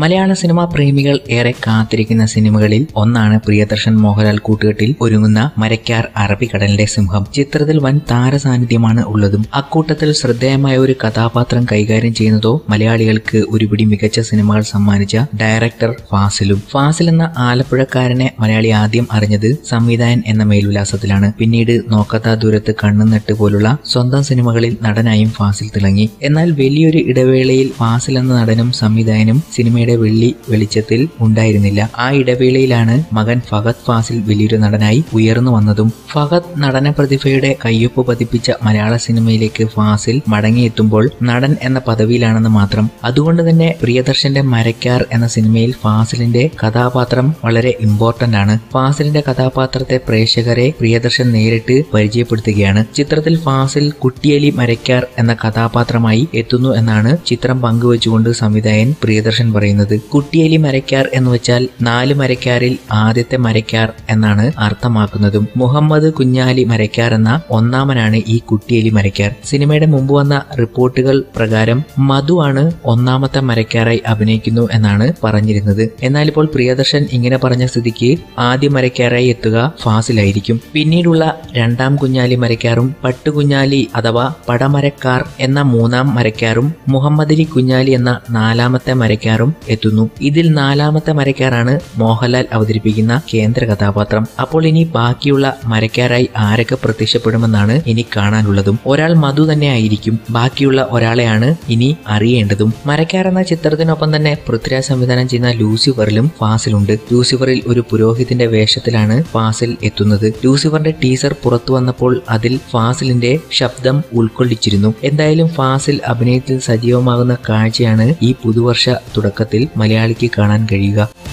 മലയാള cinema പ്രേമികൾ ഏറെ കാത്തിരിക്കുന്ന സിനിമകളിൽ ഒന്നാണ് പ്രിയദർശൻ മോഹൻലാൽ കൂട്ടുകെട്ടിൽ ഒരുങ്ങുന്ന മരക്കാർ അറബിക്കടലിന്റെ സിംഹം. ചിത്രത്തിൽ വൻ താരസാന്നിധ്യമാണ് ഉള്ളതും അക്കൂട്ടത്തിൽ ശ്രദ്ധേയമായ ഒരു കഥാപാത്രം കൈകാര്യം ചെയ്യുന്നതോ മലയാളികൾക്ക് ഒരുപിടി മികച്ച സിനിമകൾ സമ്മാനിച്ച ഡയറക്ടർ ഫാസിലും. ഫാസിൽ എന്ന ആലപ്പുഴക്കാരനെ മലയാളി ആദ്യം അറിഞ്ഞത് സംവിധായൻ എന്ന മേൽവിലാസത്തിലാണ് പിന്നീട് നോക്കാത്ത ദൂരത്ത് കണ്ണുനട്ട് പോലുള്ള സ്വന്തം സിനിമകളിൽ നടനായും ഫാസിൽ തിളങ്ങി. എന്നാൽ വലിയൊരു ഇടവേളയിൽ ഫാസിൽ എന്ന നടനും സംവിധായകനും സിനിമയുടെ വെള്ളി വെളിച്ചത്തിൽ ഉണ്ടായിരുന്നില്ല. ആ ഇടവേളയിലാണ് മകൻ ഫഹദ് ഫാസിൽ വലിയൊരു നടനായി ഉയർന്നു വന്നതും ഫഹദ് നടന പ്രതിഭയുടെ കയ്യൊപ്പ് പതിപ്പിച്ച മലയാള സിനിമയിലേക്ക് ഫാസിൽ മടങ്ങിയെത്തുമ്പോൾ നടൻ എന്ന പദവിയിലാണെന്ന് മാത്രം. അതുകൊണ്ട് തന്നെ പ്രിയദർശന്റെ മരക്കാർ എന്ന സിനിമയിൽ ഫാസിലിന്റെ കഥാപാത്രം വളരെ ഇമ്പോർട്ടന്റ് ആണ്. ഫാസിലിന്റെ കഥാപാത്രത്തെ പ്രേക്ഷകരെ പ്രിയദർശൻ നേരിട്ട് പരിചയപ്പെടുത്തുകയാണ്. ചിത്രത്തിൽ ഫാസിൽ കുട്ടിയലി മരക്കാർ എന്ന കഥാപാത്രമായി എത്തുന്നു എന്നാണ് ചിത്രം പങ്കുവച്ചുകൊണ്ട് സംവിധായകൻ പ്രിയദർശൻ പറയുന്നത്. കുട്ടിയലി മരക്കാർ എന്ന് വെച്ചാൽ നാല് മരക്കാരിൽ ആദ്യത്തെ മരക്കാർ എന്നാണ് അർത്ഥമാക്കുന്നതും മുഹമ്മദ് കുഞ്ഞാലി മരക്കാർ എന്ന ഒന്നാമനാണ് ഈ കുട്ടിയലി മരക്കാർ. സിനിമയുടെ മുമ്പ് വന്ന റിപ്പോർട്ടുകൾ പ്രകാരം മധു ആണ് ഒന്നാമത്തെ മരക്കാരായി അഭിനയിക്കുന്നു എന്നാണ് പറഞ്ഞിരുന്നത്. എന്നാൽ ഇപ്പോൾ പ്രിയദർശൻ ഇങ്ങനെ പറഞ്ഞ സ്ഥിതിക്ക് ആദ്യ മരക്കാരായി എത്തുക ഫാസിലായിരിക്കും. പിന്നീടുള്ള രണ്ടാം കുഞ്ഞാലി മരക്കാറും പട്ടുകുഞ്ഞാലി അഥവാ പടമരക്കാർ എന്ന മൂന്നാം മരക്കാറും മുഹമ്മദലി കുഞ്ഞാലി എന്ന നാലാമത്തെ മരക്കാറും എത്തുന്നു. ഇതിൽ നാലാമത്തെ മരക്കാരാണ് മോഹൻലാൽ അവതരിപ്പിക്കുന്ന കേന്ദ്ര കഥാപാത്രം. അപ്പോൾ ഇനി ബാക്കിയുള്ള മരക്കാരായി ആരൊക്കെ പ്രത്യക്ഷപ്പെടുമെന്നാണ് ഇനി കാണാനുള്ളതും. ഒരാൾ മധു തന്നെ ആയിരിക്കും. ബാക്കിയുള്ള ഒരാളെയാണ് ഇനി അറിയേണ്ടതും. മരക്കാർ എന്ന ചിത്രത്തിനൊപ്പം തന്നെ പൃഥ്വിരാജ് സംവിധാനം ചെയ്യുന്ന ലൂസിഫറിലും ഫാസിലുണ്ട്. ലൂസിഫറിൽ ഒരു പുരോഹിതന്റെ വേഷത്തിലാണ് ഫാസിൽ എത്തുന്നത്. ലൂസിഫറിന്റെ ടീസർ പുറത്തു വന്നപ്പോൾ അതിൽ ഫാസിലിന്റെ ശബ്ദം ഉൾക്കൊള്ളിച്ചിരുന്നു. എന്തായാലും ഫാസിൽ അഭിനയത്തിൽ സജീവമാകുന്ന കാഴ്ചയാണ് ഈ പുതുവർഷ തുടക്കത്തിൽ മലയാളിക്ക് കാണാൻ കഴിയുക.